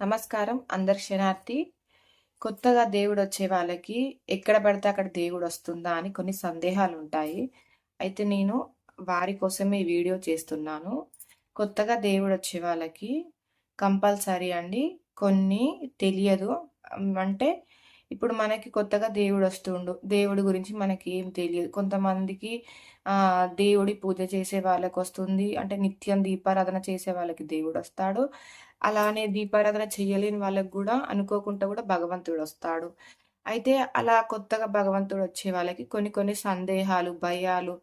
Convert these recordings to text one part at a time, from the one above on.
నమస్కారం అందరి క్షణార్థి కొత్తగా దేవుడు వచ్చే వాళ్ళకి ఎక్కడ పడితే అక్కడ దేవుడు వస్తుందా అని కొన్ని సందేహాలు ఉంటాయి అయితే నేను వారి కోసమే ఈ వీడియో చేస్తున్నాను. కొత్తగా దేవుడు వచ్చే వాళ్ళకి కంపల్సరీ అండి. కొన్ని తెలియదు. అంటే ఇప్పుడు మనకి కొత్తగా దేవుడు వస్తుండు దేవుడి గురించి మనకి ఏం తెలియదు. కొంతమందికి దేవుడి పూజ చేసే వాళ్ళకి వస్తుంది అంటే నిత్యం దీపారాధన చేసే వాళ్ళకి దేవుడు వస్తాడు అలానే దీపారాధన చేయలేని వాళ్ళకి కూడా అనుకోకుండా కూడా భగవంతుడు వస్తాడు. అయితే అలా కొత్తగా భగవంతుడు వచ్చే వాళ్ళకి కొన్ని కొన్ని సందేహాలు భయాలు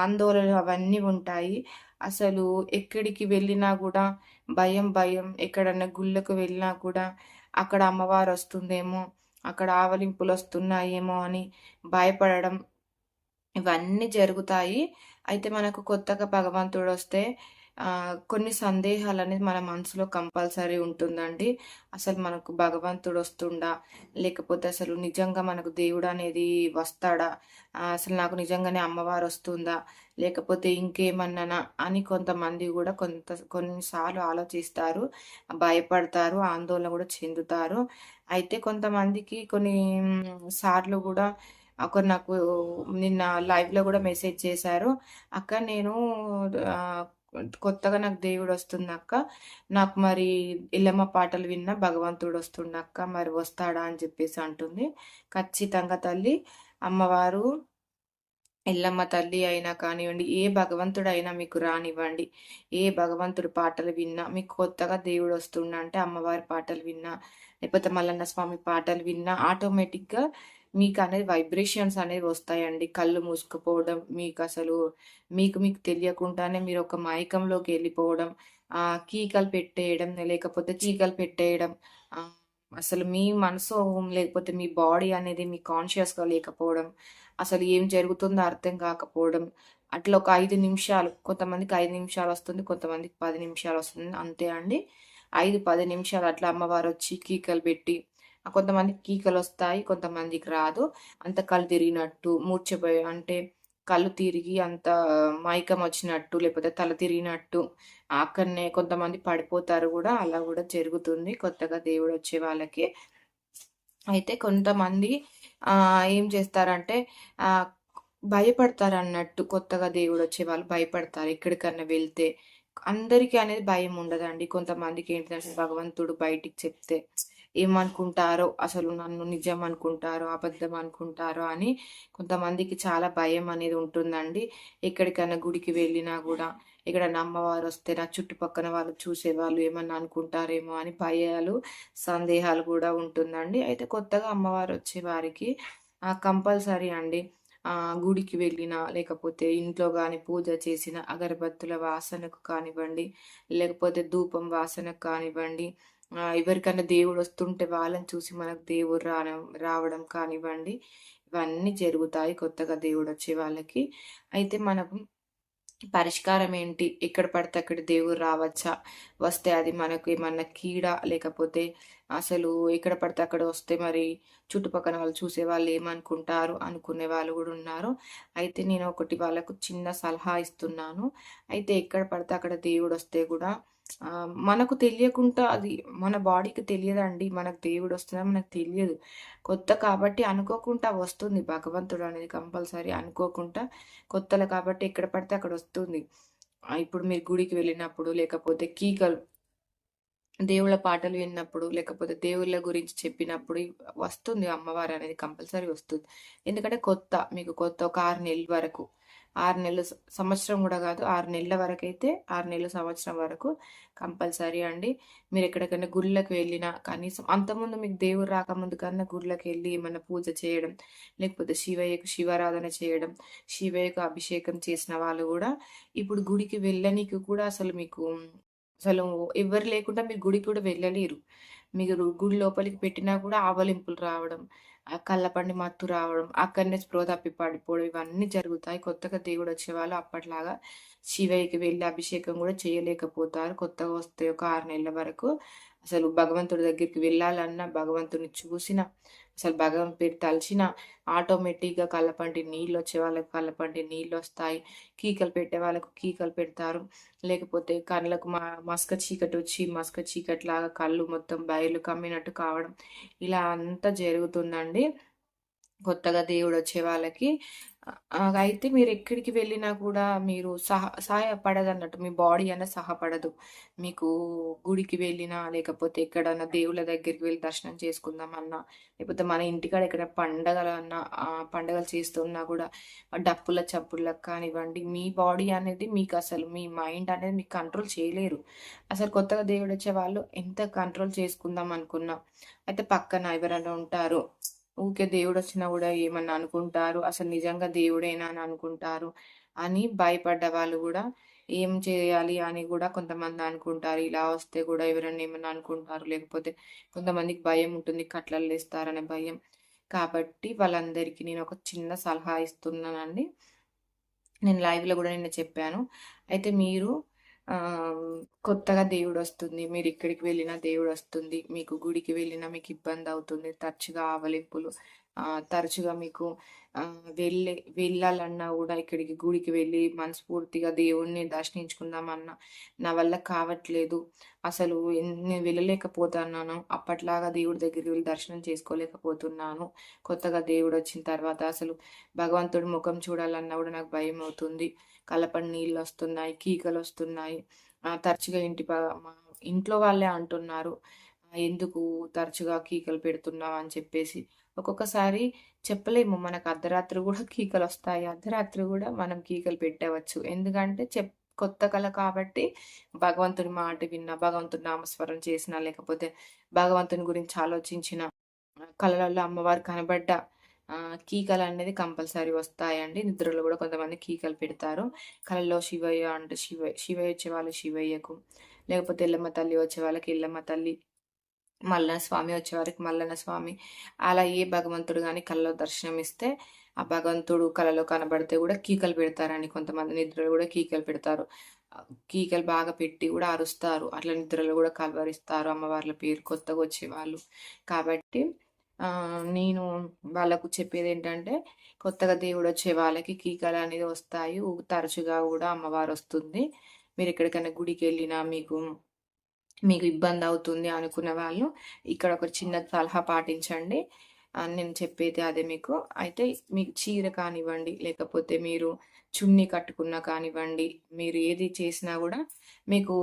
ఆందోళనలు అవన్నీ ఉంటాయి. అసలు ఎక్కడికి వెళ్ళినా కూడా భయం భయం ఎక్కడన్నా గుళ్ళకు వెళ్ళినా కూడా అక్కడ అమ్మవారు వస్తుందేమో అక్కడ ఆవలింపులు వస్తున్నాయేమో అని భయపడడం ఇవన్నీ జరుగుతాయి. అయితే మనకు కొత్తగా భగవంతుడు వస్తే కొన్ని సందేహాలు అనేది మన మనసులో కంపల్సరీ ఉంటుందండి. అసలు మనకు భగవంతుడు వస్తుండా లేకపోతే అసలు నిజంగా మనకు దేవుడు అనేది వస్తాడా అసలు నాకు నిజంగానే అమ్మవారు వస్తుందా లేకపోతే ఇంకేమన్నానా? అని కొంతమంది కూడా కొంత కొన్నిసార్లు ఆలోచిస్తారు భయపడతారు ఆందోళన కూడా చెందుతారు. అయితే కొంతమందికి కొన్ని సార్లు కూడా ఒకరు నాకు నిన్న లైవ్లో కూడా మెసేజ్ చేశారు. అక్క నేను కొత్తగా నాకు దేవుడు వస్తున్నాక నాకు మరి ఇల్లమ్మ పాటలు విన్నా భగవంతుడు వస్తున్నాక మరి వస్తాడా అని చెప్పేసి అంటుంది. ఖచ్చితంగా తల్లి అమ్మవారు ఎల్లమ్మ తల్లి అయినా కానివ్వండి ఏ భగవంతుడు అయినా మీకు రానివ్వండి. ఏ భగవంతుడు పాటలు విన్నా మీకు కొత్తగా దేవుడు వస్తుండ అంటే అమ్మవారి పాటలు విన్నా లేకపోతే మల్లన్న స్వామి పాటలు విన్నా ఆటోమేటిక్గా మీకు అనేది వైబ్రేషన్స్ అనేవి వస్తాయండి. కళ్ళు మూసుకుపోవడం మీకు అసలు మీకు మీకు తెలియకుండానే మీరు ఒక మాయకంలోకి వెళ్ళిపోవడం ఆ కీకలు పెట్టేయడం లేకపోతే చీకలు పెట్టేయడం అసలు మీ మనసు లేకపోతే మీ బాడీ అనేది మీ కాన్షియస్గా లేకపోవడం అసలు ఏం జరుగుతుందో అర్థం కాకపోవడం అట్లా ఒక ఐదు నిమిషాలు కొంతమందికి ఐదు నిమిషాలు వస్తుంది కొంతమందికి పది నిమిషాలు వస్తుంది అంతే అండి. ఐదు పది నిమిషాలు అట్లా అమ్మవారు వచ్చి కీకలు పెట్టి కొంతమందికి కీకలు వస్తాయి కొంతమందికి రాదు. అంత కళ్ళు తిరిగినట్టు మూర్చిపోయి అంటే కళ్ళు తిరిగి అంత మైకం వచ్చినట్టు లేకపోతే తల తిరిగినట్టు అక్కడనే కొంతమంది పడిపోతారు కూడా. అలా కూడా జరుగుతుంది. కొత్తగా దేవుడు వచ్చే వాళ్ళకి. అయితే కొంతమంది ఆ ఏం చేస్తారంటే ఆ భయపడతారు అన్నట్టు కొత్తగా దేవుడు వచ్చే వాళ్ళు భయపడతారు. ఎక్కడికన్నా వెళ్తే అందరికీ అనేది భయం ఉండదండి. కొంతమందికి ఏంటంటే భగవంతుడు బయటికి చెప్తే ఏమనుకుంటారో అసలు నన్ను నిజం అనుకుంటారో అబద్ధం అనుకుంటారో అని కొంతమందికి చాలా భయం అనేది ఉంటుందండి. ఎక్కడికైనా గుడికి వెళ్ళినా కూడా ఇక్కడ అమ్మవారు వస్తే నా చుట్టుపక్కల వాళ్ళు చూసేవాళ్ళు ఏమన్నా అనుకుంటారేమో అని భయాలు సందేహాలు కూడా ఉంటుందండి. అయితే కొత్తగా అమ్మవారు వచ్చే వారికి కంపల్సరీ అండి. గుడికి వెళ్ళినా లేకపోతే ఇంట్లో కానీ పూజ చేసిన అగరబత్తుల వాసనకు కానివ్వండి లేకపోతే ధూపం వాసనకు కానివ్వండి ఆ, ఎవరికైనా దేవుడు వస్తుంటే వాళ్ళని చూసి మనకు దేవుడు రావడం రావడం కానివ్వండి ఇవన్నీ జరుగుతాయి కొత్తగా దేవుడు వచ్చే వాళ్ళకి. అయితే మనకు పరిష్కారం ఏంటి? ఎక్కడ పడితే అక్కడ దేవుడు రావచ్చా? వస్తే అది మనకు ఏమన్నా కీడ? లేకపోతే అసలు ఎక్కడ పడితే అక్కడ వస్తే మరి చుట్టుపక్కల వాళ్ళు చూసే వాళ్ళు ఏమనుకుంటారు? అనుకునే వాళ్ళు కూడా ఉన్నారు. అయితే నేను ఒకటి వాళ్ళకు చిన్న సలహా ఇస్తున్నాను. అయితే ఎక్కడ పడితే అక్కడ దేవుడు వస్తే కూడా మనకు తెలియకుండా అది మన బాడీకి తెలియదండి. మనకు దేవుడు వస్తున్నా మనకు తెలియదు. కొత్త కాబట్టి అనుకోకుండా వస్తుంది. భగవంతుడు అనేది కంపల్సరీ అనుకోకుండా కొత్తలు కాబట్టి ఎక్కడ పడితే అక్కడ వస్తుంది. ఇప్పుడు మీరు గుడికి వెళ్ళినప్పుడు లేకపోతే కీకలు దేవుళ్ళ పాటలు విన్నప్పుడు లేకపోతే దేవుళ్ళ గురించి చెప్పినప్పుడు వస్తుంది. అమ్మవారు అనేది కంపల్సరీ వస్తుంది. ఎందుకంటే కొత్త మీకు కొత్త ఒక ఆరు నెలల వరకు ఆరు నెలలు సంవత్సరం కూడా కాదు ఆరు నెలల వరకు అయితే ఆరు నెలలు సంవత్సరం వరకు కంపల్సరీ అండి. మీరు ఎక్కడికైనా గుళ్ళకి వెళ్ళినా కనీసం అంతకుముందు మీకు దేవుడు రాకముందు కన్నా గుళ్ళకి వెళ్ళి ఏమైనా పూజ చేయడం లేకపోతే శివయ్యకు శివారాధన చేయడం శివయ్యకు అభిషేకం చేసిన వాళ్ళు కూడా ఇప్పుడు గుడికి వెళ్ళనీకి కూడా అసలు మీకు అసలు ఎవరు లేకుండా మీరు గుడికి కూడా వెళ్ళలేరు. మీరు గుడి లోపలికి పెట్టినా కూడా ఆవలింపులు రావడం ఆ కళ్ళపండి మత్తు రావడం అక్కడనే స్పృహ తప్పి పడిపోవడం ఇవన్నీ జరుగుతాయి. కొత్తగా దేవుడు వచ్చేవాళ్ళు అప్పట్లాగా శివయ్యకి వెళ్ళి అభిషేకం కూడా చేయలేకపోతారు. కొత్తగా వస్తే ఒక ఆరు నెలల వరకు. అసలు భగవంతుడి దగ్గరికి వెళ్ళాలన్నా భగవంతుని చూసిన అసలు భగం పేరు తలిచిన ఆటోమేటిక్గా కళ్ళపంటి నీళ్ళు వచ్చే వాళ్ళకి కళ్ళపంటి నీళ్ళు వస్తాయి. కీకలు పెట్టే వాళ్ళకు కీకలు పెడతారు. లేకపోతే కళ్ళకు మా మస్క చీకటి వచ్చి మస్క చీకటి లాగా కళ్ళు మొత్తం బయలు కమ్మినట్టు కావడం. ఇలా అంతా జరుగుతుందండి. కొత్తగా దేవుడు వచ్చే వాళ్ళకి అయితే మీరు ఎక్కడికి వెళ్ళినా కూడా మీరు సహ సహాయపడదు అన్నట్టు మీ బాడీ అనేది సహాయపడదు. మీకు గుడికి వెళ్ళినా లేకపోతే ఎక్కడన్నా దేవుళ్ళ దగ్గరికి వెళ్ళి దర్శనం చేసుకుందామన్నా లేకపోతే మన ఇంటికాడ ఎక్కడ పండగలన్నా పండగలు చేస్తున్నా కూడా డప్పుల చప్పుళ్ళకి కానివ్వండి మీ బాడీ అనేది మీకు అసలు మీ మైండ్ అనేది మీకు కంట్రోల్ చేయలేరు. అసలు కొత్తగా దేవుడు వచ్చే వాళ్ళు ఎంత కంట్రోల్ చేసుకుందాం అనుకున్నా అయితే పక్కన ఎవరైనా ఉంటారు ఊకే దేవుడు వచ్చినా కూడా ఏమన్నా అనుకుంటారు? అసలు నిజంగా దేవుడేనా అని అనుకుంటారు? అని భయపడ్డ వాళ్ళు కూడా ఏం చేయాలి అని కూడా కొంతమంది అనుకుంటారు. ఇలా వస్తే కూడా ఎవరైనా ఏమన్నా అనుకుంటారు. లేకపోతే కొంతమందికి భయం ఉంటుంది. కట్లలు వేస్తారనే భయం. కాబట్టి వాళ్ళందరికీ నేను ఒక చిన్న సలహా ఇస్తున్నానండి. నేను లైవ్లో కూడా నిన్న చెప్పాను. అయితే మీరు కొత్తగా దేవుడు వస్తుంది మీరు ఇక్కడికి వెళ్ళినా దేవుడు వస్తుంది మీకు గుడికి వెళ్ళినా మీకు ఇబ్బంది అవుతుంది తరచుగా ఆవలింపులు తరచుగా మీకు వెళ్ళే వెళ్ళాలన్నా కూడా ఇక్కడికి గుడికి వెళ్ళి మనస్ఫూర్తిగా దేవుణ్ణి దర్శించుకుందామన్నా నా వల్ల కావట్లేదు. అసలు నేను వెళ్ళలేకపోతున్నాను. అప్పట్లాగా దేవుడి దగ్గరికి వెళ్ళి దర్శనం చేసుకోలేకపోతున్నాను. కొత్తగా దేవుడు వచ్చిన తర్వాత అసలు భగవంతుడి ముఖం చూడాలన్నా కూడా నాకు భయం అవుతుంది కలపడి నీళ్ళు వస్తున్నాయి కీకలు వస్తున్నాయి తరచుగా ఇంటి మా ఇంట్లో వాళ్ళే అంటున్నారు ఎందుకు తరచుగా కీకలు పెడుతున్నావు? అని చెప్పేసి. ఒక్కొక్కసారి చెప్పలేము మనకు అర్ధరాత్రి కూడా కీకలు వస్తాయి అర్ధరాత్రి కూడా మనం కీకలు పెట్టవచ్చు. ఎందుకంటే చెప్ కొత్త కళ కాబట్టి భగవంతుని మాట విన్న భగవంతుని నామస్మరణ చేసిన లేకపోతే భగవంతుని గురించి ఆలోచించిన కళలలో అమ్మవారు కనబడ్డ కీకలు అనేది కంపల్సరీ వస్తాయండి. నిద్రలో కూడా కొంతమంది కీకలు పెడతారు. కళలో శివయ్య అంటే శివ శివయ్య వచ్చే వాళ్ళు శివయ్యకు లేకపోతే ఎల్లమ్మ తల్లి వచ్చే వాళ్ళకి ఎల్లమ్మ తల్లి మల్లన స్వామి వచ్చే వారికి మల్లన స్వామి. అలా ఏ భగవంతుడు కానీ కళ్ళలో దర్శనం ఇస్తే ఆ భగవంతుడు కళలో కనబడితే కూడా కీకలు పెడతారండి. కొంతమంది నిద్రలు కూడా కీకలు పెడతారు. కీకలు బాగా పెట్టి కూడా అరుస్తారు. అట్లా నిద్రలు కూడా కలవరిస్తారు అమ్మవార్ల పేరు కొత్తగా వచ్చేవాళ్ళు కాబట్టి నేను వాళ్ళకు చెప్పేది ఏంటంటే కొత్తగా దేవుడు వచ్చే వాళ్ళకి కీకలు అనేది వస్తాయి. తరచుగా కూడా అమ్మవారు వస్తుంది. మీరు ఎక్కడికైనా గుడికి వెళ్ళినా మీకు మీకు ఇబ్బంది అవుతుంది అనుకున్న వాళ్ళు ఇక్కడ ఒక చిన్న సలహా పాటించండి. నేను చెప్పేది అదే మీకు. అయితే మీకు చీర కానివ్వండి లేకపోతే మీరు చున్నీ కట్టుకున్నా కానివ్వండి మీరు ఏది చేసినా కూడా మీకు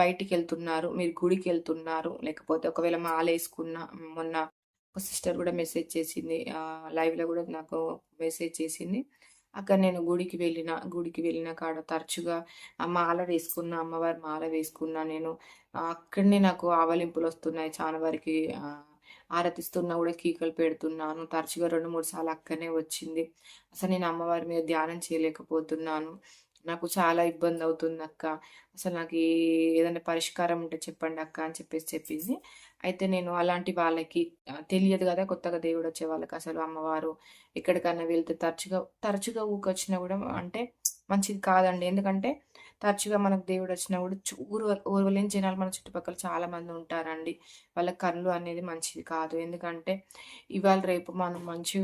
బయటికి వెళ్తున్నారు మీరు గుడికి వెళ్తున్నారు లేకపోతే ఒకవేళ మాల వేసుకున్న మొన్న ఒక సిస్టర్ కూడా మెసేజ్ చేసింది. లైవ్లో కూడా నాకు మెసేజ్ చేసింది. అక్కడ నేను గుడికి వెళ్ళిన గుడికి వెళ్ళిన కాడ తరచుగా మాల వేసుకున్న అమ్మవారి మాల వేసుకున్నా నేను. అక్కడనే నాకు ఆవలింపులు వస్తున్నాయి. చాలా వరకు ఆరతిస్తున్నా కూడా కీకలు పెడుతున్నాను. తరచుగా రెండు మూడు సార్లు అక్కడనే వచ్చింది. అసలు నేను అమ్మవారి మీద ధ్యానం చేయలేకపోతున్నాను. నాకు చాలా ఇబ్బంది అవుతుంది అక్క. అసలు నాకు ఏదైనా పరిష్కారం ఉంటే చెప్పండి అక్క అని చెప్పేసి చెప్పింది. అయితే నేను అలాంటి వాళ్ళకి తెలియదు కదా కొత్తగా దేవుడు వచ్చే వాళ్ళకి అసలు అమ్మవారు ఎక్కడికైనా వెళ్తే తరచుగా తరచుగా ఊకొచ్చినా కూడా అంటే మంచిది కాదండి. ఎందుకంటే తరచుగా మనకు దేవుడు వచ్చినా కూడా ఊరు ఊరువలేని జనాలు మన చుట్టుపక్కల చాలా మంది ఉంటారండి. వాళ్ళ కళ్ళు అనేది మంచిది కాదు. ఎందుకంటే ఇవాళ రేపు మనం మంచి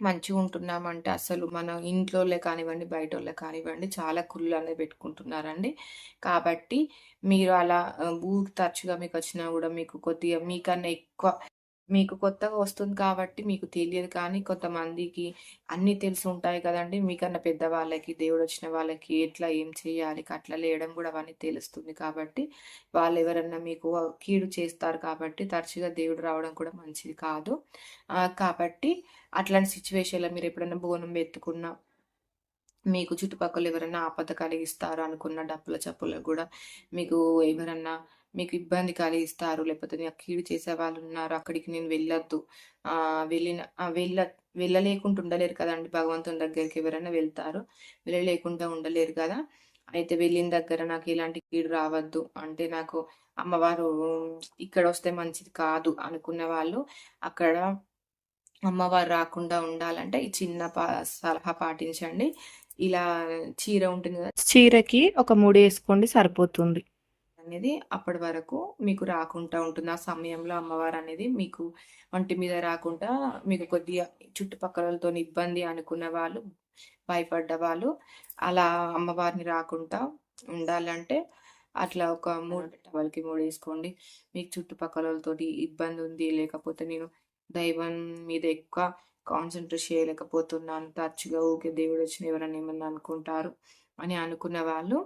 మంచిగా ఉంటున్నామంటే అసలు మన ఇంట్లోలే కానివ్వండి బయటోళ్ళే కానివ్వండి చాలా కుళ్ళు అనేది పెట్టుకుంటున్నారండి. కాబట్టి మీరు అలా ఊరికి తరచుగా మీకు వచ్చినా కూడా మీకు కొద్దిగా మీకన్నా ఎక్కువ మీకు కొత్తగా వస్తుంది కాబట్టి మీకు తెలియదు కానీ కొంతమందికి అన్నీ తెలిసి ఉంటాయి కదండి. మీకన్నా పెద్దవాళ్ళకి దేవుడు వచ్చిన వాళ్ళకి ఎట్లా ఏం చేయాలి అట్లా లేయడం కూడా అవన్నీ తెలుస్తుంది కాబట్టి వాళ్ళు ఎవరన్నా మీకు కీడు చేస్తారు కాబట్టి తరచుగా దేవుడు రావడం కూడా మంచిది కాదు. కాబట్టి అట్లాంటి సిచ్యువేషన్లో మీరు ఎప్పుడైనా బోనం ఎత్తుకున్నా మీకు చుట్టుపక్కల ఎవరైనా ఆపద కలిగిస్తారు అనుకున్న డప్పుల చప్పులకు కూడా మీకు ఎవరన్నా మీకు ఇబ్బంది కలిగిస్తారు లేకపోతే నాకు కీడు చేసే వాళ్ళు ఉన్నారు అక్కడికి నేను వెళ్ళొద్దు వెళ్ళిన వెళ్ళ వెళ్ళలేకుండా ఉండలేరు కదండి భగవంతుని దగ్గరికి ఎవరైనా వెళ్తారు వెళ్ళలేకుండా ఉండలేరు కదా. అయితే వెళ్ళిన దగ్గర నాకు ఎలాంటి కీడు రావద్దు అంటే నాకు అమ్మవారు ఇక్కడ వస్తే మంచిది కాదు అనుకున్న వాళ్ళు అక్కడ అమ్మవారు రాకుండా ఉండాలంటే ఈ చిన్న పా సలహా పాటించండి. ఇలా చీర ఉంటుంది కదా. చీరకి ఒక మూడు వేసుకోండి సరిపోతుంది. అనేది అప్పటి వరకు మీకు రాకుండా ఉంటుంది. ఆ సమయంలో అమ్మవారు అనేది మీకు ఒంటి మీద రాకుండా మీకు కొద్దిగా చుట్టుపక్కలతో ఇబ్బంది అనుకున్న వాళ్ళు భయపడ్డ వాళ్ళు అలా అమ్మవారిని రాకుండా ఉండాలంటే అట్లా ఒక మూడు వాళ్ళకి మూడు వేసుకోండి. మీకు చుట్టుపక్కలతోటి ఇబ్బంది ఉంది లేకపోతే నేను దైవం మీద ఎక్కువ కాన్సన్ట్రేట్ చేయలేకపోతున్నాను. తరచుగా ఊకే దేవుడు వచ్చిన ఎవరైనా ఏమన్నా అనుకుంటారు అని అనుకున్న వాళ్ళు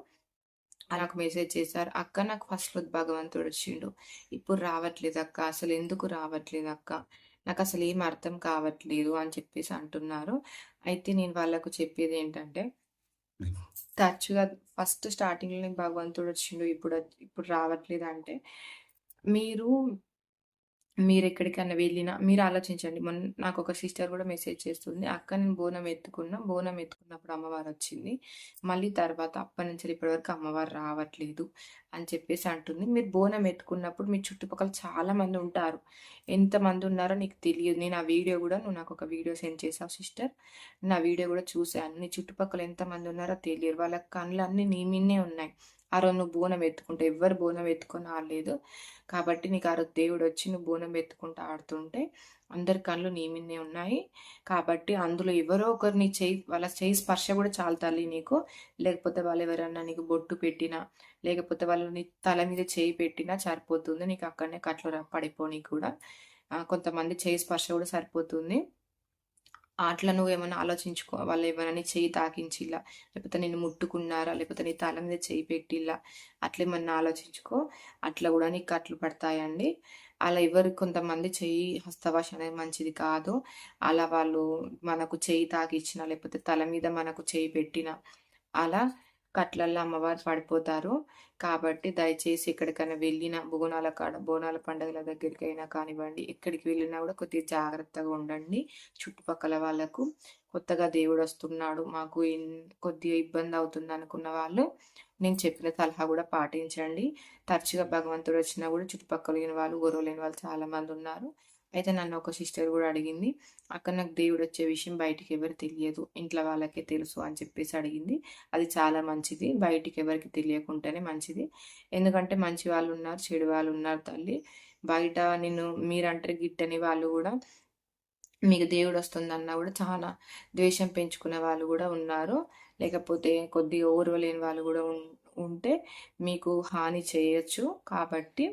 నాకు మెసేజ్ చేశారు. అక్క నాకు ఫస్ట్లో భగవంతుడు వచ్చిండు. ఇప్పుడు రావట్లేదు అక్క. అసలు ఎందుకు రావట్లేదు అక్క? నాకు అసలు ఏం అర్థం కావట్లేదు అని చెప్పేసి అంటున్నారు. అయితే నేను వాళ్ళకు చెప్పేది ఏంటంటే తరచుగా ఫస్ట్ స్టార్టింగ్లో భగవంతుడు వచ్చిండు. ఇప్పుడు ఇప్పుడు రావట్లేదు అంటే మీరు మీరు ఎక్కడికైనా వెళ్ళినా మీరు ఆలోచించండి. మొన్న నాకు ఒక సిస్టర్ కూడా మెసేజ్ చేస్తుంది అక్క నేను బోనం ఎత్తుకున్నా బోనం ఎత్తుకున్నప్పుడు అమ్మవారు వచ్చింది మళ్ళీ తర్వాత అప్పటి నుంచి ఇప్పటివరకు అమ్మవారు రావట్లేదు అని చెప్పేసి అంటుంది. మీరు బోనం ఎత్తుకున్నప్పుడు మీ చుట్టుపక్కల చాలా మంది ఉంటారు. ఎంతమంది ఉన్నారో నీకు తెలియదు. నేను ఆ వీడియో కూడా నువ్వు నాకు ఒక వీడియో సెండ్ చేసావు సిస్టర్. నా వీడియో కూడా చూశాను నీ చుట్టుపక్కల ఎంతమంది ఉన్నారో తెలియదు. వాళ్ళ కళ్ళు అన్నీ నీ మీనే ఉన్నాయి. ఆ రోజు నువ్వు బోనం ఎత్తుకుంటే ఎవ్వరు బోనం ఎత్తుకొని ఆడలేదు కాబట్టి నీకు ఆ రోజు దేవుడు వచ్చి నువ్వు బోనం ఎత్తుకుంటూ ఆడుతుంటే అందరి కళ్ళు నీ మీదే ఉన్నాయి. కాబట్టి అందులో ఎవరో ఒకరు నీ చేయి వాళ్ళ చేయి స్పర్శ కూడా చాలా తల్లి నీకు. లేకపోతే వాళ్ళు ఎవరన్నా నీకు బొట్టు పెట్టినా లేకపోతే వాళ్ళు నీ తల మీద చేయి పెట్టినా సరిపోతుంది. నీకు అక్కడనే కట్లు పడిపోనీ కూడా. కొంతమంది చేయి స్పర్శ కూడా సరిపోతుంది. అట్లా నువ్వు ఏమైనా ఆలోచించుకో వాళ్ళు ఏమైనా చెయ్యి తాకించిల్లా లేకపోతే నేను ముట్టుకున్నారా లేకపోతే నీ తల మీద చెయ్యి పెట్టిల్లా అట్లా ఏమన్నా ఆలోచించుకో. అట్లా కూడా నీకు కట్లు పడతాయండి. అలా ఎవరు కొంతమంది చెయ్యి హస్తవాష అనేది మంచిది కాదు. అలా వాళ్ళు మనకు చెయ్యి తాకిచ్చిన లేకపోతే తల మీద మనకు చెయ్యి పెట్టిన అలా కట్లల్లో అమ్మవారు పడిపోతారు. కాబట్టి దయచేసి ఎక్కడికైనా వెళ్ళిన బోనాల కాడ బోనాల పండుగల దగ్గరికి అయినా కానివ్వండి ఎక్కడికి వెళ్ళినా కూడా కొద్దిగా జాగ్రత్తగా ఉండండి. చుట్టుపక్కల వాళ్ళకు కొత్తగా దేవుడు వస్తున్నాడు మాకు కొద్దిగా ఇబ్బంది అవుతుంది అనుకున్న వాళ్ళు నేను చెప్పిన సలహా కూడా పాటించండి. తరచుగా భగవంతుడు వచ్చినా కూడా చుట్టుపక్కల లేని వాళ్ళు గొడవ లేని వాళ్ళు చాలామంది ఉన్నారు. అయితే నన్ను ఒక సిస్టర్ కూడా అడిగింది అక్కడ నాకు దేవుడు వచ్చే విషయం బయటికి ఎవరు తెలియదు ఇంట్లో వాళ్ళకే తెలుసు అని చెప్పేసి అడిగింది. అది చాలా మంచిది బయటికి ఎవరికి తెలియకుంటేనే మంచిది. ఎందుకంటే మంచి వాళ్ళు ఉన్నారు చెడు వాళ్ళు ఉన్నారు తల్లి. బయట నేను మీరంటారు గిట్టని వాళ్ళు కూడా మీకు దేవుడు వస్తుందన్నా కూడా చాలా ద్వేషం పెంచుకునే వాళ్ళు కూడా ఉన్నారు. లేకపోతే కొద్దిగా ఓర్వలేని వాళ్ళు కూడా ఉంటే మీకు హాని చేయొచ్చు. కాబట్టి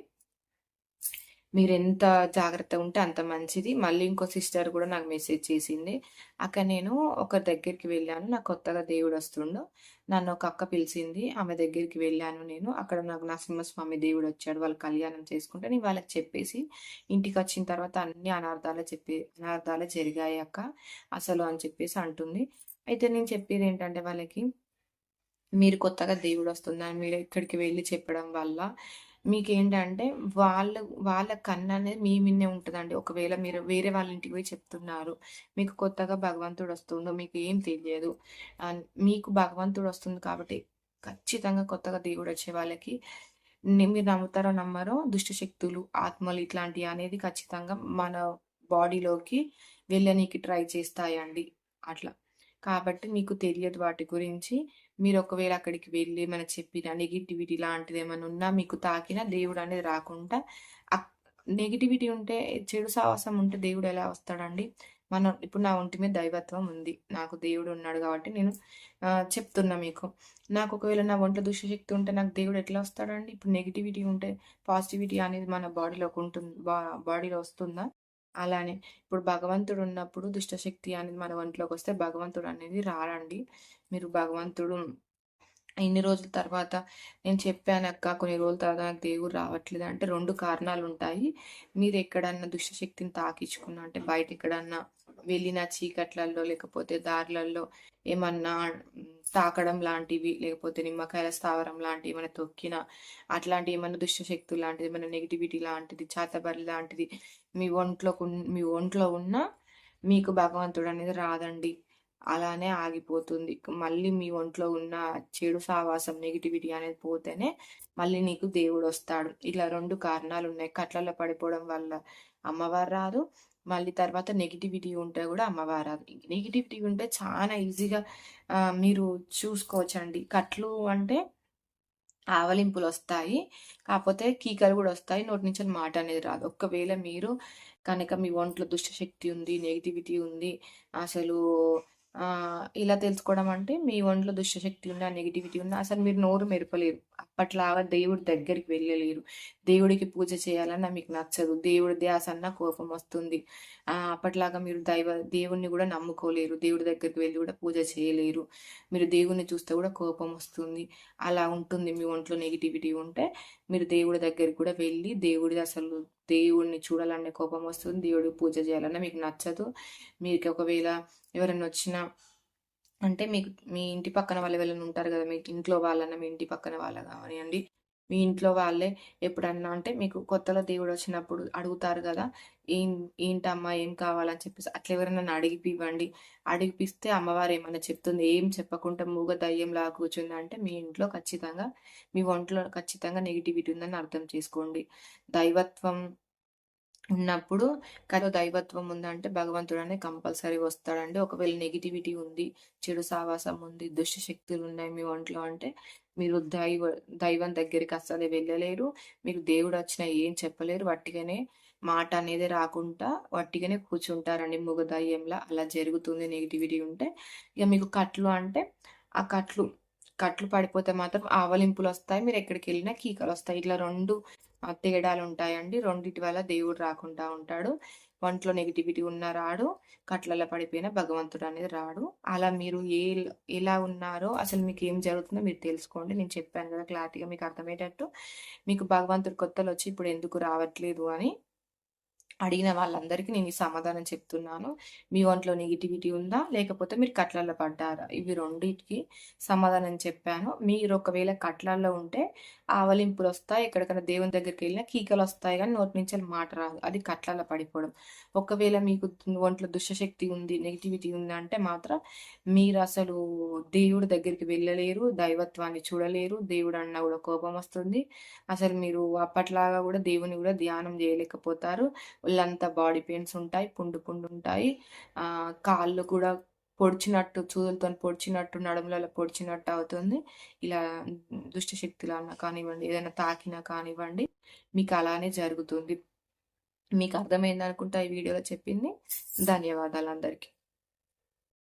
మీరు ఎంత జాగ్రత్త ఉంటే అంత మంచిది. మళ్ళీ ఇంకో సిస్టర్ కూడా నాకు మెసేజ్ చేసింది. అక్కడ నేను ఒక దగ్గరికి వెళ్ళాను. నాకు కొత్తగా దేవుడు వస్తుండో నన్ను ఒక అక్క పిలిచింది. ఆమె దగ్గరికి వెళ్ళాను నేను. అక్కడ నాకు నరసింహస్వామి దేవుడు వచ్చాడు వాళ్ళు కళ్యాణం చేసుకుంటే నేను వాళ్ళకి చెప్పేసి ఇంటికి వచ్చిన తర్వాత అన్ని అనార్థాలు చెప్పి అనార్థాలు జరిగాయి అక్క. అసలు అని చెప్పేసి అంటుంది. అయితే నేను చెప్పేది ఏంటంటే వాళ్ళకి మీరు కొత్తగా దేవుడు వస్తుందని మీరు ఇక్కడికి వెళ్ళి చెప్పడం వల్ల మీకేంటంటే వాళ్ళ వాళ్ళ కన్ను అనేది మీ మిన్నే ఉంటుందండి. ఒకవేళ మీరు వేరే వాళ్ళ ఇంటికి పోయి చెప్తున్నారు మీకు కొత్తగా భగవంతుడు వస్తుందో మీకు ఏం తెలియదు. మీకు భగవంతుడు వస్తుంది కాబట్టి ఖచ్చితంగా కొత్తగా దేవుడు వచ్చే వాళ్ళకి మీరు నమ్ముతారో నమ్మరో దుష్ట శక్తులు ఆత్మలు ఇట్లాంటివి అనేది ఖచ్చితంగా మన బాడీలోకి వెళ్ళనీకి ట్రై చేస్తాయండి. అట్లా. కాబట్టి మీకు తెలియదు వాటి గురించి. మీరు ఒకవేళ అక్కడికి వెళ్ళి మన చెప్పిన నెగిటివిటీ లాంటిది ఏమైనా ఉన్నా మీకు తాకిన దేవుడు అనేది రాకుండా నెగిటివిటీ ఉంటే చెడు సాహసం ఉంటే దేవుడు ఎలా వస్తాడండి? మనం ఇప్పుడు నా ఒంటి మీద దైవత్వం ఉంది. నాకు దేవుడు ఉన్నాడు కాబట్టి నేను చెప్తున్నా మీకు. నాకు ఒకవేళ నా ఒంట్లో దుష్టశక్తి ఉంటే నాకు దేవుడు ఎట్లా వస్తాడండి? ఇప్పుడు నెగిటివిటీ ఉంటే పాజిటివిటీ అనేది మన బాడీలోకి ఉంటుంది బాడీలో వస్తుందా? అలానే. ఇప్పుడు భగవంతుడు ఉన్నప్పుడు దుష్టశక్తి అనేది మన ఒంట్లోకి వస్తే భగవంతుడు అనేది రాడండి మీరు భగవంతుడు ఇన్ని రోజుల తర్వాత నేను చెప్పాను అక్క కొన్ని రోజుల తర్వాత నాకు దేవుడు రావట్లేదు అంటే రెండు కారణాలు ఉంటాయి మీరు ఎక్కడన్నా దుష్టశక్తిని తాకించుకున్నా అంటే బయట ఎక్కడన్నా వెళ్ళిన చీకట్లలో లేకపోతే దారులలో ఏమన్నా తాకడం లాంటివి లేకపోతే నిమ్మకాయల స్థావరం లాంటివి ఏమైనా తొక్కిన అట్లాంటి ఏమైనా దుష్టశక్తులు లాంటిది ఏమైనా నెగిటివిటీ లాంటిది చాతబరి లాంటిది మీ ఒంట్లో మీ ఒంట్లో ఉన్న మీకు భగవంతుడు అనేది రాదండి అలానే ఆగిపోతుంది. మళ్ళీ మీ ఒంట్లో ఉన్న చెడు సావాసం, నెగటివిటీ అనేది పోతేనే మళ్ళీ నీకు దేవుడు వస్తాడు ఇలా రెండు కారణాలు ఉన్నాయి కట్లలో పడిపోవడం వల్ల అమ్మవారు రాదు. మళ్ళీ తర్వాత నెగిటివిటీ ఉంటే కూడా అమ్మవారు రాదు. నెగిటివిటీ ఉంటే చాలా ఈజీగా మీరు చూసుకోవచ్చండి. కట్లు అంటే ఆవలింపులు వస్తాయి కాకపోతే కీకలు కూడా వస్తాయి నోటి నుంచి మాట అనేది రాదు. ఒకవేళ మీరు కనుక మీ ఒంట్లో దుష్టశక్తి ఉంది, నెగిటివిటీ ఉంది, అసలు ఇలా తెలుసుకోవడం అంటే మీ ఒంట్లో దుష్టశక్తి ఉన్నా, నెగటివిటీ ఉన్నా అసలు మీరు నోరు మెరపలేరు. అప్పట్లాగా దేవుడి దగ్గరికి వెళ్ళలేరు. దేవుడికి పూజ చేయాలన్నా మీకు నచ్చదు. దేవుడి ధ్యాస అన్నా కోపం వస్తుంది అప్పట్లాగా మీరు దైవ దేవుణ్ణి కూడా నమ్ముకోలేరు. దేవుడి దగ్గరికి వెళ్ళి కూడా పూజ చేయలేరు. మీరు దేవుడిని చూస్తే కూడా కోపం వస్తుంది అలా ఉంటుంది మీ ఒంట్లో నెగటివిటీ ఉంటే, మీరు దేవుడి దగ్గరికి కూడా వెళ్ళి దేవుడిది అసలు దేవుడిని చూడాలనే కోపమొస్తుంది. దేవుడికి పూజ చేయాలన్నా మీకు నచ్చదు. మీకు ఒకవేళ ఎవరైనా వచ్చినా అంటే మీకు మీ ఇంటి పక్కన వాళ్ళు ఎవరైనా ఉంటారు కదా మీ ఇంట్లో వాళ్ళన్నా, మీ ఇంటి పక్కన వాళ్ళు కానివ్వండి మీ ఇంట్లో వాళ్ళే ఎప్పుడన్నా అంటే మీకు కొత్తలో దేవుడు వచ్చినప్పుడు అడుగుతారు కదా ఏం ఏంటమ్మా ఏం కావాలని చెప్పేసి అట్లా ఎవరైనా అడిగిపివ్వండి. అడిగిపిస్తే అమ్మవారు ఏమైనా చెప్తుంది. ఏం చెప్పకుండా మూగ దయ్యంలా కూర్చుంది అంటే మీ ఇంట్లో ఖచ్చితంగా మీ ఒంట్లో ఖచ్చితంగా నెగటివిటీ ఉందని అర్థం చేసుకోండి. దైవత్వం ఉన్నప్పుడు కానీ దైవత్వం ఉందంటే భగవంతుడనే కంపల్సరీ వస్తాడండి. ఒకవేళ నెగిటివిటీ ఉంది, చెడు సావాసం ఉంది, దుష్ట శక్తులున్నాయి మీ ఒంట్లో అంటే మీరు దైవ దైవం దగ్గరికి అస్సలు వెళ్ళలేరు. మీకు దేవుడొచ్చినా ఏం చెప్పలేరు. వట్టిగానే మాట అనేది రాకుండా వట్టిగానే కూర్చుంటారండి మూగ దయ్యంలా. అలా జరుగుతుంది నెగిటివిటీ ఉంటే. ఇక మీకు కట్లు అంటే ఆ కట్లు, కట్లు పడిపోతే మాత్రం ఆవలింపులు వస్తాయి మీరు ఎక్కడికి వెళ్ళినా కీకలు వస్తాయి ఇట్లా రెండు తేడాలు ఉంటాయండి రెండిటి వల్ల దేవుడు రాకుండా ఉంటాడు. ఒంట్లో నెగిటివిటీ ఉన్నా రాడు. కట్లలో పడిపోయినా భగవంతుడనేది రాడు. అలా మీరు ఏ ఎలా ఉన్నారో అసలు మీకు ఏం జరుగుతుందో మీరు తెలుసుకోండి. నేను చెప్పాను కదా క్లారిటీగా మీకు అర్థమయ్యేటట్టు. మీకు భగవంతుడు కొత్తలొచ్చి ఇప్పుడు ఎందుకు రావట్లేదు అని అడిగిన వాళ్ళందరికీ నేను ఈ సమాధానం చెప్తున్నాను. మీ ఒంట్లో నెగిటివిటీ ఉందా? లేకపోతే మీరు కట్లల్లో పడ్డారా? ఇవి రెండిటికి సమాధానం చెప్పాను. మీరు ఒకవేళ కట్లల్లో ఉంటే ఆవలింపులు వస్తాయి ఎక్కడికైనా దేవుని దగ్గరికి వెళ్ళినా కీకలు వస్తాయి కానీ నోటి నుంచి మాట రాదు. అది కట్లల్లో పడిపోవడం. ఒకవేళ మీకు ఒంట్లో దుష్టశక్తి ఉంది, నెగటివిటీ ఉందంటే మాత్రం మీరు అసలు దేవుడి దగ్గరికి వెళ్ళలేరు. దైవత్వాన్ని చూడలేరు. దేవుడు అన్నా కూడా కోపం వస్తుంది అసలు మీరు అప్పట్లాగా కూడా దేవుని కూడా ధ్యానం చేయలేకపోతారు ఒళ్ళంతా బాడీ పెయిన్స్ ఉంటాయి. పుండు పుండు ఉంటాయి. కాళ్ళు కూడా పొడిచినట్టు చూదులతో పొడిచినట్టు, నడుములలో పొడిచినట్టు అవుతుంది. ఇలా దుష్ట శక్తులన్నా కానివ్వండి, ఏదైనా తాకినా కానివ్వండి, మీకు అలానే జరుగుతుంది. మీకు అర్థమైందనుకుంటా ఈ వీడియోలో చెప్పింది. ధన్యవాదాలు అందరికీ